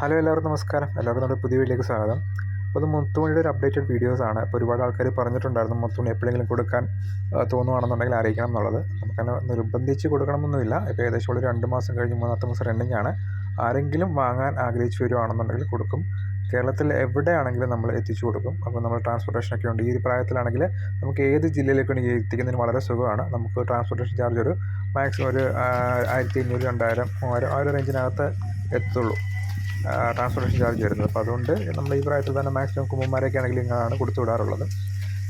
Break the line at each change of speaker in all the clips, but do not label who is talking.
Hello എല്ലാവർക്കും നമസ്കാരം. എല്ലാവർക്കും നമ്മുടെ പുതിയ വീട്ടിലേക്ക് സ്വാഗതം. അപ്പോൾ അത് മുത്തുമണിയുടെ ഒരു അപ്ഡേറ്റഡ് വീഡിയോസ് ആണ്. അപ്പോൾ ഒരുപാട് ആൾക്കാർ പറഞ്ഞിട്ടുണ്ടായിരുന്നു മുത്തുമണി എപ്പോഴെങ്കിലും കൊടുക്കാൻ തോന്നുവാണെന്നുണ്ടെങ്കിൽ അറിയിക്കണം എന്നുള്ളത്. നമുക്കങ്ങനെ നിർബന്ധിച്ച് കൊടുക്കണമെന്നൊന്നുമില്ല. ഇപ്പോൾ ഏകദേശം ഒരു രണ്ട് മാസം കഴിഞ്ഞ് മൂന്നാമത്തെ മാസം റണ്ണിങ് ആണ്. ആരെങ്കിലും വാങ്ങാൻ ആഗ്രഹിച്ചു വരുവാണെന്നുണ്ടെങ്കിൽ കൊടുക്കും. കേരളത്തിൽ എവിടെയാണെങ്കിലും നമ്മൾ എത്തിച്ചു കൊടുക്കും. അപ്പോൾ നമ്മൾ ട്രാൻസ്പോർട്ടേഷനൊക്കെ ഉണ്ട്. ഈ ഒരു പ്രായത്തിലാണെങ്കിൽ നമുക്ക് ഏത് ജില്ലയിലേക്ക് വേണമെങ്കിൽ എത്തിക്കുന്നതിന് വളരെ സുഖമാണ്. നമുക്ക് ട്രാൻസ്പോർട്ടേഷൻ ചാർജ് ഒരു മാക്സിമം ഒരു ആയിരത്തി അഞ്ഞൂറ് രണ്ടായിരം മൂവായിരം ആ ഒരു റേഞ്ചിനകത്ത് എത്തുള്ളൂ. ട്രാൻസ്പോർട്ടേഷൻ ചാർജ് വരുന്നത്. അപ്പോൾ അതുകൊണ്ട് നമ്മൾ ഈ പ്രായത്തിൽ തന്നെ മാക്സിമം കുമ്മന്മാരൊക്കെ ആണെങ്കിൽ ഇങ്ങനെയാണ് കൊടുത്തു വിടാറുള്ളത്.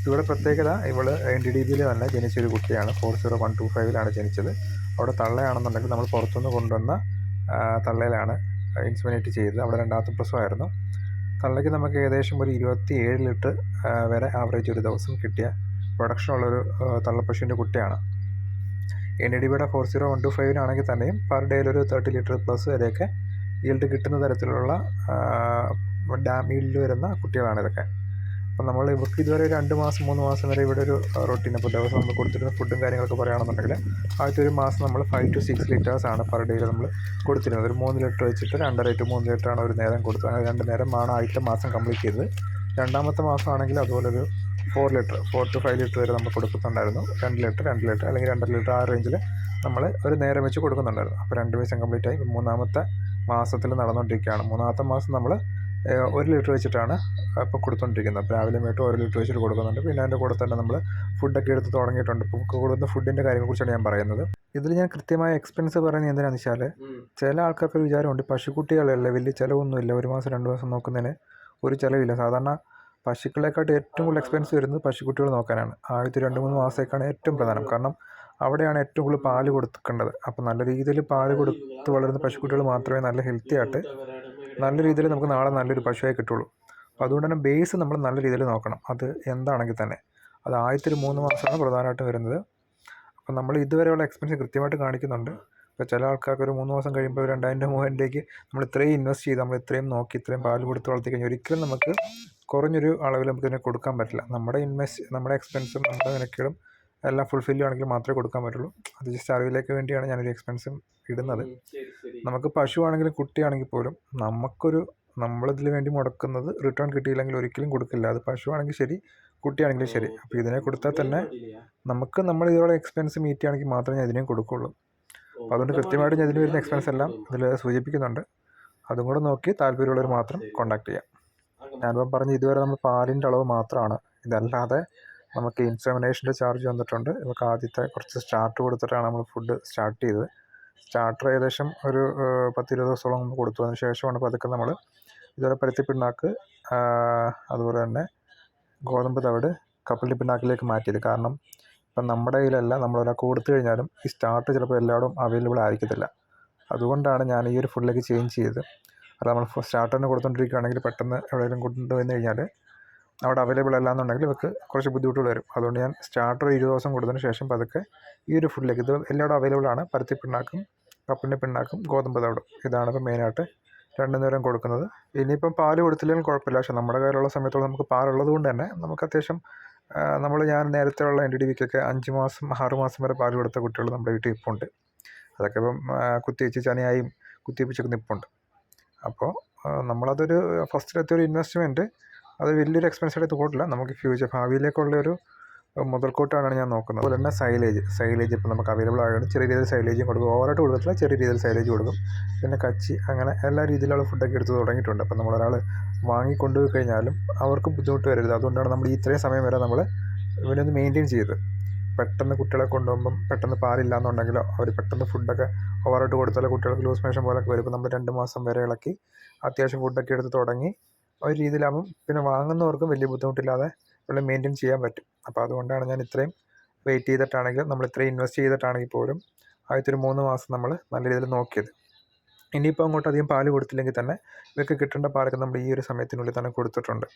ഇവിടെ പ്രത്യേകത ഇവൾ എൻ ഡി ഡി ബിയിൽ തന്നെ ജനിച്ചൊരു കുട്ടിയാണ്. ഫോർ സീറോ വൺ ടു ഫൈവിലാണ് ജനിച്ചത്. അവിടെ തള്ളയാണെന്നുണ്ടെങ്കിൽ നമ്മൾ പുറത്തുനിന്ന് കൊണ്ടുവന്ന തള്ളയിലാണ് ഇൻസ്മിനേറ്റ് ചെയ്തത്. അവിടെ രണ്ടാമത്തെ പ്രസവമായിരുന്നു. തള്ളയ്ക്ക് നമുക്ക് ഏകദേശം ഒരു ഇരുപത്തി ഏഴ് ലിറ്റർ വരെ ആവറേജ് ഒരു ദിവസം കിട്ടിയ പ്രൊഡക്ഷൻ ഉള്ളൊരു തള്ളപ്പശുവിന്റെ കുട്ടിയാണ്. എൻ ഡി ബിയുടെ ഫോർ സീറോ വൺ ടു ഫൈവിനാണെങ്കിൽ തന്നെയും പെർ ഡേയിൽ ഒരു തേർട്ടി ലിറ്റർ പ്ലസ് വരെയൊക്കെ ഈൽഡ് കിട്ടുന്ന തരത്തിലുള്ള ഡാം ഈൽഡ് വരുന്ന കുട്ടികളാണ് ഇതൊക്കെ. അപ്പം നമ്മൾ ഇവർക്ക് ഇതുവരെ രണ്ട് മാസം മൂന്ന് മാസം വരെ ഇവിടെ ഒരു റൊട്ടീൻ അപ്പോൾ ദിവസം നമ്മൾ കൊടുത്തിരുന്ന ഫുഡും കാര്യങ്ങളൊക്കെ പറയുകയാണെന്നുണ്ടെങ്കിൽ ആദ്യത്തെ ഒരു മാസം നമ്മൾ ഫൈവ് ടു സിക്സ് ആണ് പെർ ഡേയിൽ നമ്മൾ കൊടുത്തിരുന്നത്. ഒരു മൂന്ന് ലിറ്റർ വെച്ചിട്ട് രണ്ടര ടു മൂന്ന് ആണ് ഒരു നേരം കൊടുത്തത് അങ്ങനെ രണ്ട് നേരമാണ് ആദ്യത്തെ മാസം കംപ്ലീറ്റ് ചെയ്തത്. രണ്ടാമത്തെ മാസമാണെങ്കിൽ അതുപോലെ ഒരു four litre four two five litre വരെ നമ്മൾ കൊടുക്കുന്നുണ്ടായിരുന്നു. രണ്ട് ലിറ്റർ രണ്ട് ലിറ്റർ അല്ലെങ്കിൽ രണ്ടര ലിറ്റർ ആ റേഞ്ചിൽ നമ്മൾ ഒരു നേരം വെച്ച് കൊടുക്കുന്നുണ്ടായിരുന്നു. അപ്പോൾ രണ്ട് ദിവസം കംപ്ലീറ്റ് ആയി. മൂന്നാമത്തെ മാസത്തിൽ നടന്നുകൊണ്ടിരിക്കുകയാണ് മൂന്നാമത്തെ മാസം നമ്മൾ ഒരു ലിറ്റർ വെച്ചിട്ടാണ് ഇപ്പോൾ കൊടുത്തുകൊണ്ടിരിക്കുന്നത് അപ്പോൾ രാവിലെ മേട്ട് ഒരു ലിറ്റർ വെച്ചിട്ട് കൊടുക്കുന്നുണ്ട്. പിന്നെ അതിന്റെ കൂടെ തന്നെ നമ്മൾ ഫുഡൊക്കെ എടുത്ത് തുടങ്ങിയിട്ടുണ്ട്. ഇപ്പോൾ കൊടുക്കുന്ന ഫുഡിന്റെ കാര്യങ്ങളെക്കുറിച്ചാണ് ഞാൻ പറയുന്നത്. ഇതിൽ ഞാൻ കൃത്യമായ എക്സ്പെൻസ് പറയുന്നത് എന്തിനാണെന്ന് വെച്ചാൽ ചില ആൾക്കാർക്ക് ഒരു വിചാരമുണ്ട് പശുക്കുട്ടികളല്ലേ വലിയ ചിലവൊന്നുമില്ല. ഒരു മാസം രണ്ട് മാസം നോക്കുന്നതിന് ഒരു ചിലവില്ല. സാധാരണ പശുക്കളെക്കാട്ട് ഏറ്റവും കൂടുതൽ എക്സ്പെൻസ് വരുന്നത് പശുക്കുട്ടികൾ നോക്കാനാണ്. ആദ്യത്തെ രണ്ട് മൂന്ന് മാസത്തേക്കാണ് ഏറ്റവും പ്രധാനം. കാരണം അവിടെയാണ് ഏറ്റവും കൂടുതൽ പാൽ കൊടുക്കേണ്ടത്. അപ്പോൾ നല്ല രീതിയിൽ പാൽ കൊടുത്ത് വളരുന്ന പശുക്കുട്ടികൾ മാത്രമേ നല്ല ഹെൽത്തി ആയിട്ട് നല്ല രീതിയിൽ നമുക്ക് നാളെ നല്ലൊരു പശുവായി കിട്ടുള്ളൂ. അപ്പോൾ അതുകൊണ്ട് തന്നെ ബേസ് നമ്മൾ നല്ല രീതിയിൽ നോക്കണം. അത് എന്താണെങ്കിൽ തന്നെ. അത് ആദ്യത്തെ ഒരു മൂന്ന് മാസമാണ് പ്രധാനമായിട്ടും വരുന്നത്. അപ്പോൾ നമ്മൾ ഇതുവരെയുള്ള എക്സ്പെൻസ് കൃത്യമായിട്ട് കാണിക്കുന്നുണ്ട്. ഇപ്പോൾ ചില ആൾക്കാർക്ക് ഒരു മൂന്ന് മാസം കഴിയുമ്പോൾ ഒരു രണ്ടായിരം മൂവായിരം രൂപയ്ക്ക് നമ്മൾ ഇത്രയും ഇൻവെസ്റ്റ് ചെയ്ത് നമ്മൾ ഇത്രയും നോക്കി ഇത്രയും പാൽ കൊടുത്ത് വളർത്തി കഴിഞ്ഞാൽ ഒരിക്കലും നമുക്ക് കുറഞ്ഞൊരു അളവിൽ നമുക്ക് ഇതിനെ കൊടുക്കാൻ പറ്റില്ല. നമ്മുടെ ഇൻവെസ്റ്റ് നമ്മുടെ എക്സ്പെൻസും നമ്മുടെ നിരക്കുകളും എല്ലാം ഫുൾഫിൽ ചെയ്യുകയാണെങ്കിൽ മാത്രമേ കൊടുക്കാൻ പറ്റുള്ളൂ. അത് ജസ്റ്റ് അറിവിലേക്ക് വേണ്ടിയാണ് ഞാനൊരു എക്സ്പെൻസും ഇടുന്നത്. നമുക്ക് പശു ആണെങ്കിലും കുട്ടിയാണെങ്കിൽ പോലും നമുക്കൊരു നമ്മളിതിൽ വേണ്ടി മുടക്കുന്നത് റിട്ടേൺ കിട്ടിയില്ലെങ്കിൽ ഒരിക്കലും കൊടുക്കില്ല. അത് പശു ആണെങ്കിൽ ശരി കുട്ടിയാണെങ്കിലും ശരി. അപ്പോൾ ഇതിനെ കൊടുത്താൽ തന്നെ നമുക്ക് നമ്മൾ ഇതിലുള്ള എക്സ്പെൻസ് മീറ്റ് ആണെങ്കിൽ മാത്രമേ ഞാൻ ഇതിനെയും കൊടുക്കുള്ളൂ. അപ്പോൾ അതുകൊണ്ട് കൃത്യമായിട്ട് ഞാൻ ഇതിന് വരുന്ന എക്സ്പെൻസ് എല്ലാം ഇതിൽ സൂചിപ്പിക്കുന്നുണ്ട്. അതും കൂടെ നോക്കി താല്പര്യമുള്ളവർ മാത്രം കോൺടാക്ട് ചെയ്യാം. ഞാനിപ്പം പറഞ്ഞ് ഇതുവരെ നമ്മൾ പാലിന്റെ അളവ് മാത്രമാണ്. ഇതല്ലാതെ നമുക്ക് ഇൻസെമിനേഷന്റെ ചാർജ് വന്നിട്ടുണ്ട്. നമുക്ക് ആദ്യത്തെ കുറച്ച് സ്റ്റാർട്ട് കൊടുത്തിട്ടാണ് നമ്മൾ ഫുഡ് സ്റ്റാർട്ട് ചെയ്തത്. സ്റ്റാർട്ടർ ഏകദേശം ഒരു പത്തിരുപത് ദിവസത്തോളം നമ്മൾ കൊടുത്തു. അതിന് ശേഷമാണ് പതുക്കെ നമ്മൾ ഇതുപോലെ പരുത്തി പിണ്ണാക്ക് അതുപോലെ തന്നെ ഗോതമ്പ് തവിട് കപ്പലി പിണ്ണാക്കിലേക്ക് മാറ്റിയത്. കാരണം ഇപ്പം നമ്മുടെ കയ്യിലല്ല നമ്മൾ ഒരാൾക്ക് കൊടുത്തു കഴിഞ്ഞാലും ഈ സ്റ്റാർട്ട് ചിലപ്പോൾ എല്ലായിടും അവൈലബിൾ ആയിരിക്കത്തില്ല. അതുകൊണ്ടാണ് ഞാൻ ഈ ഒരു ഫുഡിലേക്ക് ചേഞ്ച് ചെയ്തത്. അത് നമ്മൾ സ്റ്റാർട്ടറിന് കൊടുത്തുകൊണ്ടിരിക്കുകയാണെങ്കിൽ പെട്ടെന്ന് എവിടെയെങ്കിലും കൊണ്ടുവന്ന് കഴിഞ്ഞാൽ അവിടെ അവൈലബിൾ അല്ല എന്നുണ്ടെങ്കിൽ ഇവർക്ക് കുറച്ച് ബുദ്ധിമുട്ടുകൾ വരും. അതുകൊണ്ട് ഞാൻ സ്റ്റാർട്ടർ ഇരുപത് ദിവസം കൊടുത്തതിന് ശേഷം പതുക്കെ ഈ ഒരു ഫുഡിലേക്ക് ഇത് എല്ലായിടും അവൈലബിൾ ആണ്. പരുത്തി പിണ്ണാക്കും കപ്പിന്റെ പിണ്ണാക്കും ഗോതമ്പ് തവിടും. ഇതാണ് ഇപ്പോൾ മെയിനായിട്ട് രണ്ടു നേരം കൊടുക്കുന്നത്. ഇനിയിപ്പം പാൽ കൊടുത്തില്ലെങ്കിലും കുഴപ്പമില്ല. പക്ഷേ നമ്മുടെ കയ്യിലുള്ള സമയത്തോളം നമുക്ക് പാലുള്ളത് കൊണ്ട് തന്നെ നമുക്ക് അത്യാവശ്യം നമ്മൾ ഞാൻ നേരത്തെ ഉള്ള എൻ ഡി ബിക്കൊക്കെ അഞ്ച് മാസം ആറ് മാസം വരെ പാൽ കൊടുത്ത കുട്ടികൾ നമ്മുടെ വീട്ടിൽ ഇപ്പുണ്ട്. അതൊക്കെ ഇപ്പം കുത്തിവെച്ച് ചനയായും കുത്തിവെച്ചൊക്കെ നിപ്പുണ്ട്. അപ്പോൾ നമ്മളതൊരു ഫസ്റ്റിലത്തെ ഒരു ഇൻവെസ്റ്റ്മെന്റ് അത് വലിയൊരു എക്സ്പെൻസ് ആയിട്ട് തോന്നില്ല നമുക്ക് ഫ്യൂച്ചർ ഭാവിയിലേക്കുള്ള ഒരു മുതൽക്കൂട്ടാണ് ഞാൻ നോക്കുന്നത്. അതുപോലെ തന്നെ സൈലേജ് സൈലേജ് ഇപ്പോൾ നമുക്ക് അവൈലബിൾ ആയതുകൊണ്ട് ചെറിയ രീതിയിൽ സൈലേജും കൊടുക്കും. ഓവറായിട്ട് കൊടുക്കത്തില്ല ചെറിയ രീതിയിൽ സൈലേജ് കൊടുക്കും. പിന്നെ കച്ചി അങ്ങനെ എല്ലാ രീതിയിലുള്ള ഫുഡൊക്കെ എടുത്ത് തുടങ്ങിയിട്ടുണ്ട്. അപ്പോൾ നമ്മളൊരാൾ വാങ്ങിക്കൊണ്ടുപോയി കഴിഞ്ഞാലും അവർക്ക് ബുദ്ധിമുട്ട് വരരുത്. അതുകൊണ്ടാണ് നമ്മൾ ഇത്രയും സമയം വരെ നമ്മൾ ഇവനൊന്ന് മെയിന്റെയിൻ ചെയ്ത് പെട്ടെന്ന് കുട്ടികളെ കൊണ്ടുപോകുമ്പം പെട്ടെന്ന് പാലില്ല എന്നുണ്ടെങ്കിലോ അവർ പെട്ടെന്ന് ഫുഡൊക്കെ ഓവറായിട്ട് കൊടുത്താലോ കുട്ടികൾക്ക് ലൂസ് മോഷൻ പോലൊക്കെ വരും. ഇപ്പോൾ നമ്മൾ രണ്ട് മാസം വരെ ഇളക്കി അത്യാവശ്യം ഫുഡൊക്കെ എടുത്ത് തുടങ്ങി ഒരു രീതിയിലാകും പിന്നെ വാങ്ങുന്നവർക്കും വലിയ ബുദ്ധിമുട്ടില്ലാതെ ഇവിടെ മെയിന്റെയിൻ ചെയ്യാൻ പറ്റും. അപ്പോൾ അതുകൊണ്ടാണ് ഞാൻ ഇത്രയും വെയിറ്റ് ചെയ്തിട്ടാണെങ്കിലും നമ്മൾ ഇത്രയും ഇൻവെസ്റ്റ് ചെയ്തിട്ടാണെങ്കിൽ പോലും ആദ്യത്തെ ഒരു മൂന്ന് മാസം നമ്മൾ നല്ല രീതിയിൽ നോക്കിയത്. ഇനിയിപ്പോൾ അങ്ങോട്ട് അധികം പാൽ കൊടുത്തില്ലെങ്കിൽ തന്നെ ഇവയ്ക്ക് കിട്ടേണ്ട പാലൊക്കെ നമ്മൾ ഈ ഒരു സമയത്തിനുള്ളിൽ തന്നെ കൊടുത്തിട്ടുണ്ട്.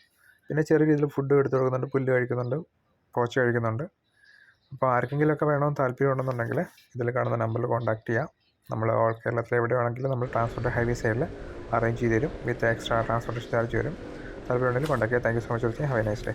പിന്നെ ചെറിയ രീതിയിൽ ഫുഡ് എടുത്തു കൊടുക്കുന്നുണ്ട് പുല്ല് കഴിക്കുന്നുണ്ട് പോച്ച കഴിക്കുന്നുണ്ട്. അപ്പോൾ ആർക്കെങ്കിലുമൊക്കെ വേണമെന്ന് താല്പര്യം ഉണ്ടെന്നുണ്ടെങ്കിൽ ഇതിൽ കാണുന്ന നമ്പറിൽ കോൺടാക്ട് ചെയ്യാം. നമ്മൾ ഓൾ കേരളത്തിൽ എവിടെ വേണമെങ്കിലും നമ്മൾ ട്രാൻസ്പോർട്ട് ഹൈവേ സൈഡിൽ അറേഞ്ച് ചെയ്ത് തരും വിത്ത് എക്സ്ട്രാ ട്രാൻസ്പോർട്ടേഷൻ ചാർജ് വരും. താല്പര്യം ഉണ്ടെങ്കിൽ കോൺടാക്ട് ചെയ്യാം thank you so much have a nice day